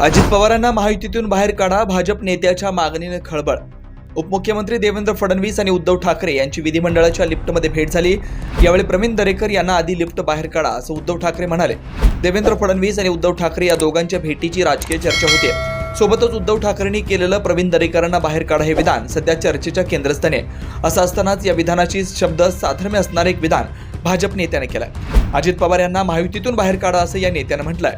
अजित पवारांना महायुतीतून बाहेर काढा भाजप नेत्याच्या मागणीनं खळबळ. उपमुख्यमंत्री देवेंद्र फडणवीस आणि उद्धव ठाकरे यांची विधिमंडळाच्या लिफ्टमध्ये भेट झाली. यावेळी प्रवीण दरेकर यांना आधी लिफ्ट बाहेर काढा असं उद्धव ठाकरे म्हणाले. देवेंद्र फडणवीस आणि उद्धव ठाकरे या दोघांच्या भेटीची राजकीय चर्चा होते सोबतच उद्धव ठाकरेंनी केलेलं प्रवीण दरेकरांना बाहेर काढा हे विधान सध्या चर्चेच्या केंद्रस्थानी आहे. असं असतानाच या विधानाची शब्द साधर्म्य असणारे एक विधान भाजप नेत्याने केलं अजित पवार यांना महायुतीतून बाहेर काढा असं या नेत्यानं म्हटलंय.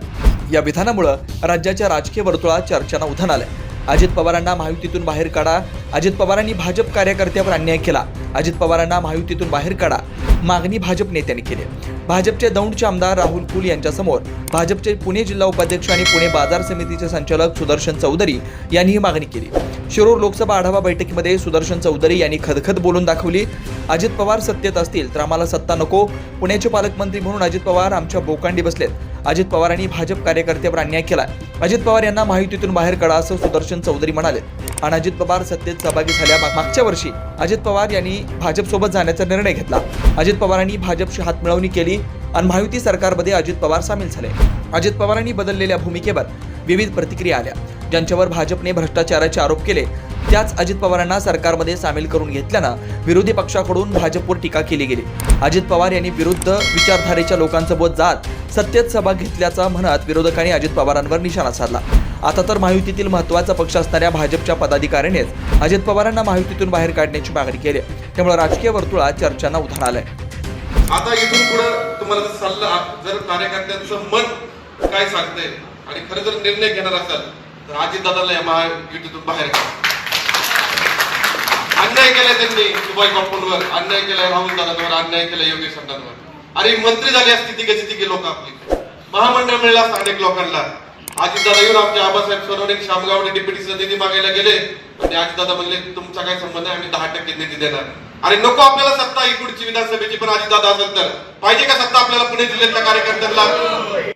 या विधानामुळं राज्याच्या राजकीय वर्तुळात चर्चांना उधाण आलं अजित पवारांना महायुतीतून बाहेर काढा. अजित पवारांनी भाजप कार्यकर्त्यावर अन्याय केला. अजित पवारांना महायुतीतून बाहेर काढा. मागणी भाजप नेत्यांनी केली भाजपचे दौंडचे आमदार राहुल कुल यांच्यासमोर भाजपचे पुणे जिल्हा उपाध्यक्ष आणि पुणे बाजार समितीचे संचालक सुदर्शन चौधरी यांनी ही मागणी केली. शिरूर लोकसभा आढावा बैठकीमध्ये सुदर्शन चौधरी यांनी खदखद बोलून दाखवली. अजित पवार सत्तेत असतील तर आम्हाला सत्ता नको. पुण्याचे पालकमंत्री म्हणून अजित पवार आमच्या बोकांडी बसलेत. अजित पवारांनी भाजप कार्यकर्त्यावर अन्याय केला. अजित पवार यांना महायुतीतून बाहेर काढा असं सुदर्शन चौधरी म्हणाले. आणि अजित पवार सत्तेत सहभागी झाल्या मागच्या वर्षी. अजित पवार यांनी भाजपसोबत जाण्याचा निर्णय घेतला. अजित पवारांनी भाजपशी हातमिळवणी केली आणि महायुती सरकारमध्ये अजित पवार सामील झाले. अजित पवारांनी बदललेल्या भूमिकेवर विविध प्रतिक्रिया आल्या. ज्यांच्यावर भाजपने भ्रष्टाचाराचे आरोप केले त्याच अजित पवारांना सरकारमध्ये सामील करून घेतल्यानं विरोधी पक्षाकडून भाजपवर टीका केली गेली. अजित पवार यांनी विरुद्ध विचारधारेच्या लोकांसोबत जात सत्तेत सहभाग घेतल्याचा म्हणत विरोधकांनी अजित पवारांवर निशाणा साधला. आता तर महायुतीतील महत्त्वाचा पक्ष असणाऱ्या भाजपच्या पदाधिकाऱ्यांनीच अजित पवारांना महायुतीतून बाहेर काढण्याची मागणी केली त्यामुळे राजकीय वर्तुळात चर्चांना उधाण आलंय. आता इथून पुढे तुम्हाला सल्ला जर कार्यकर्त्यांचं मन काय सांगते आणि खरं जर निर्णय घेणार असाल तर अजितदादाला या महायुतीतून बाहेर काढा. अन्याय केलाय त्यांनी सुभाष बापूंवर अन्याय केलाय राहुल दादांवर अन्याय केलाय योगेश अण्णांवर. अरे मंत्री झाली असती तिघे तिघे लोक आपली. महामंडळ मिळलं असतं अनेक लोकांना. दादा येऊन आमच्या आबासाहेब शामगाव शामगावने डिप्युटीचा निधी मागायला गेले. आणि दादा म्हणले तुमचा काय संबंध आहे? आम्ही दहा टक्के निधी देणार. अरे नको आपल्याला सत्ता ही पुढची विधानसभेची पण दादा असेल तर. पाहिजे का सत्ता आपल्याला पुणे जिल्ह्यातल्या कार्यकर्त्यांना?